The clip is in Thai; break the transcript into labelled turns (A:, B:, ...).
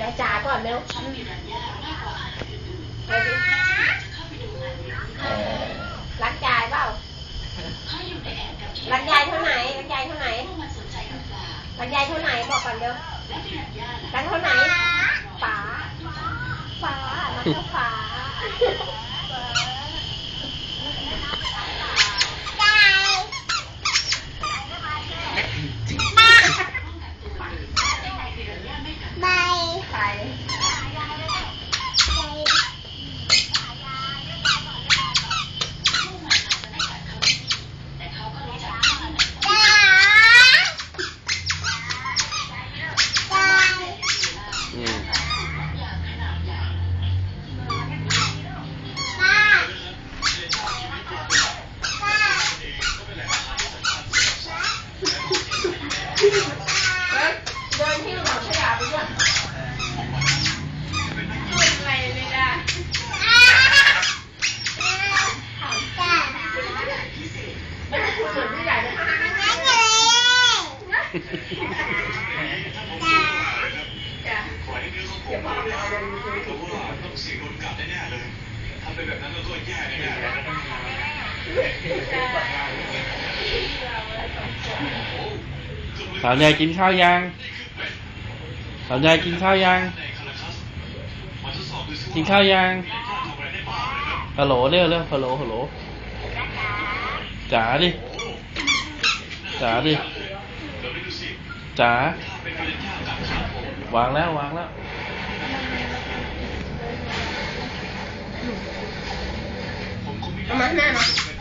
A: ยายจ๋าก่อนเร็วรักยายเปล่ารักยายเท่าไหนรักยายเท่าไหนรักยายเท่าไห
B: นบ
A: อกก่อนเร็
B: วรักเท่า
C: ไหน
B: ป๋าป๋ารัก
A: เท่าป๋า เฮ้ยเดินที่หลังขยะไปด้วยพูดอะไรไม่ได้
B: อ่าจ๋า
A: ไม่ได้พูดเหมือนผู้ใหญ่เลย
B: นั่นเลยจ๋า
A: จ้ะ
D: ขอให้เนื้อของผมมาได้เพราะว่าต้องเสียงโดนกัดแน่ๆเลยทำไปแบบนั้นแล้วก็แย่แน่ๆเลย
C: สาวใหญ่กินข้าวยังสาวใหญ่กินข้าวยัง กินข้าวยังฮัลโหลเร็วเร็วฮัลโหลฮัลโหลจ๋าดิจ๋าดิจ๋าวางแล้ววางแล้ว
D: มคงไม่
A: เอามาหน้าเนาะ